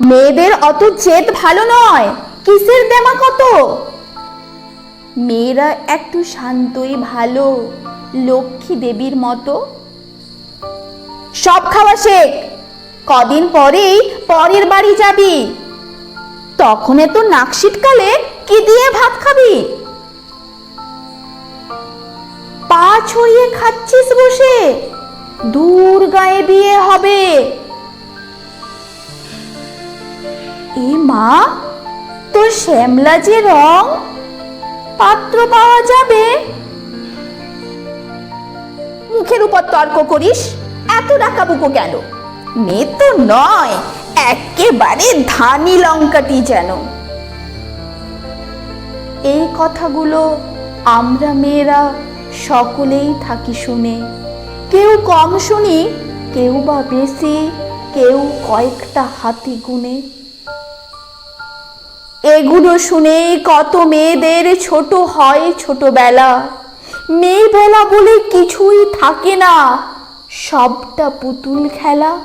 মেয়েদের অত জেদ ভালো নয়। কিসের দেমা কত? মেয়েরা একটু শান্তই ভালো, লক্ষ্মী দেবীর মতো। সব খাওয়া শেখ। কদিন পরেই পরের বাড়ি যাবি। তখন তো নাক শীতকালে কি দিয়ে ভাত খাবি? পা ছড়িয়ে খাচ্ছিস বসে। দূর গায়ে বিয়ে হবে। এ মা, তোর শ্যামলা যে রং, পাত্র পাওয়া যাবে? মুখের উপর তর্ক করিস, এত মেয়ে তো নয়, একেবারে ধানি লঙ্কাটি যেন। এই কথাগুলো আমরা মেয়েরা সকলেই থাকি শুনে। কেউ কম শুনি, কেউ বা বেশি, কেউ কয়েকটা হাতি গুনে। এগুলো শুনেই কত মেয়েদের ছোট হয় ছোটবেলা। মেয়েবেলা বলে কিছুই থাকে না, সবটা পুতুল খেলা।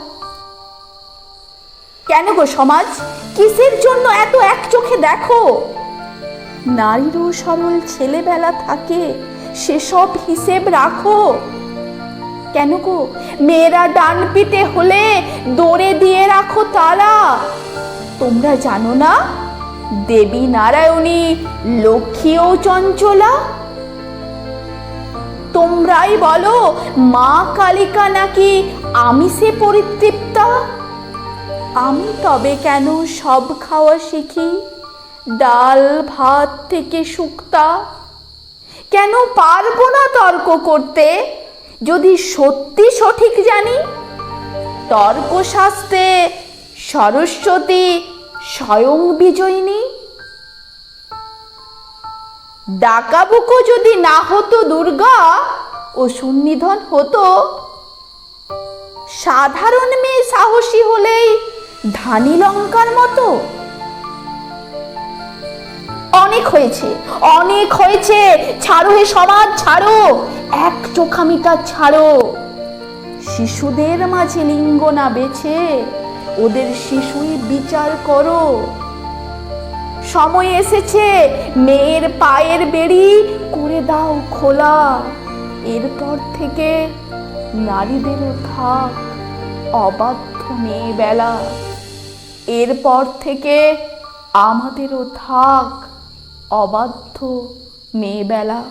কেন গো সমাজ? কিসের জন্য এত এক চোখে দেখো? নারীরও সরল ছেলেবেলা থাকে, সেসব হিসেব রাখো। কেন গো? মেয়েরা ডান পিটে হলে দৌড়ে দিয়ে রাখো তারা। তোমরা জানো না? দেবী নারায়ণী লক্ষ্মীও চঞ্চলা? তোমরাই বলো, মা কালিকা নাকি আমিষে পরিতৃপ্তা? আমি তবে কেন সব খাওয়া শিখি? ডাল, ভাত থেকে শুক্তা? কেন পারব না তর্ক করতে? যদি সত্যি সঠিক জানি, তর্কশাস্ত্রে সরস্বতী স্বয়ং বিজয়িনী? ডাকাবুকো যদি না হতো দুর্গা ও সুনিধন হতো, সাধারণ মেয়ে সাহসী হলেই ধানি লঙ্কার মতো? অনেক হয়েছে অনেক হয়েছে। ছাড়ো হে সমাজ, ছাড়ো। এক চোখামিটা ছাড়ো। শিশুদের মাঝে লিঙ্গ না বেছে ওদের শিশুই বিচার করো। সময় এসেছে, মেয়ের পায়ের বেড়ি করে দাও খোলা। এরপর থেকে নারীদেরও থাক, অবাধ্য মেয়ে বেলা। এরপর থেকে আমাদেরও থাক, অবাধ্য মেয়েবেলা